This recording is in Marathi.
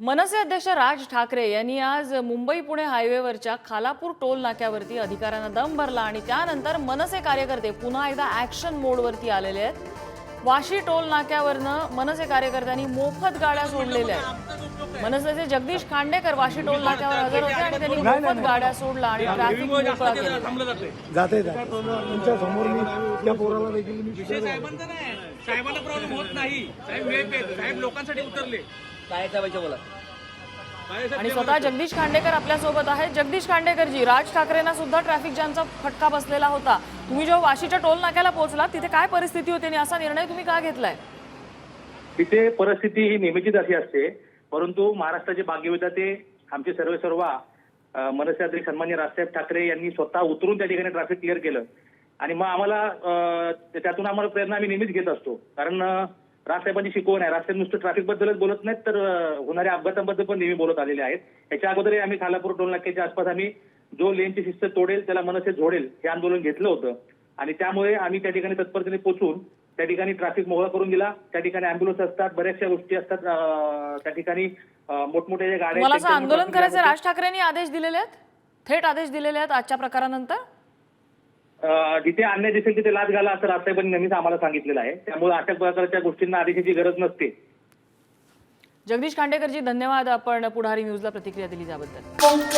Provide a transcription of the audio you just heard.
मनसे अध्यक्ष राज ठाकरे यांनी आज मुंबई पुणे हायवेवरच्या खालापूर टोल नाक्यावरती अधिकाऱ्यांना दम भरला आणि त्यानंतर मनसे कार्यकर्ते पुन्हा एकदा ऍक्शन मोडवरती आलेले आहेत. वाशी टोल नाक्यावरनं मनसे कार्यकर्त्यांनी मोफत गाड्या सोडलेल्या आहेत. मनसेचे जगदीश खांडेकर वाशी टोल नाक्यावर हजर होते आणि त्यांनी मोफत गाड्या सोडला आणि ट्रॅफिक मोकळा केला. साहेबांना प्रॉब्लेम होत नाही. साहेब लोकांसाठी उतरले. काय बोला. आणि स्वतः जगदीश खांडेकर आपल्यासोबत आहेत. जगदीश खांडेकरजी राज ठाकरेंना सुद्धा ट्रॅफिक जॅमचा फटका बसलेला होता. तुम्ही जेव्हा वाशीच्या टोल नाक्याला पोहोचला तिथे काय परिस्थिती होती आणि असा निर्णय तुम्ही का घेतलाय? तिथे परिस्थिती ही नेहमीचीच अशी असते. परंतु महाराष्ट्राचे भाग्यविधाते आमचे सर्व सर्व मनसे अध्यक्ष सन्मान्य राजसाहेब ठाकरे यांनी स्वतः उतरून त्या ठिकाणी ट्रॅफिक क्लिअर केलं. आणि मग आम्हाला त्यातून आम्हाला प्रेरणा आम्ही नेहमीच घेत असतो. कारण राजसाहेबांची शिकवण आहे. राजसाहेब नुसतं ट्रॅफिक बद्दलच बोलत नाहीत तर होणाऱ्या अपघातांबद्दल पण नेहमी बोलत आलेले आहेत. याच्या अगोदरही आम्ही खालापूर टोल नाक्याच्या आसपास आम्ही जो लेनची शिस्त तोडेल त्याला मनसे झोडेल हे आंदोलन घेतलं होतं. आणि त्यामुळे आम्ही त्या ठिकाणी तत्परतेने पोचून त्या ठिकाणी ट्रॅफिक मोकळा करून दिला. त्या ठिकाणी अँब्युलन्स असतात बऱ्याचशा गोष्टी असतात त्या ठिकाणी मोठमोठ्या ज्या गाड्या आंदोलन करायचे राज ठाकरेंनी आदेश दिलेले आहेत? थेट आदेश दिलेले आहेत आजच्या प्रकारानंतर? जिथे अन्याय दिसेल तिथे लाच घाला असं राजसाहेबांनी नेहमीच आम्हाला सांगितलेलं आहे. त्यामुळे अशा प्रकारच्या गोष्टींना आदेशाची गरज नसते. जगदीश खांडेकरजी धन्यवाद. आपण पुढारी न्यूजला प्रतिक्रिया दिली त्याबद्दल.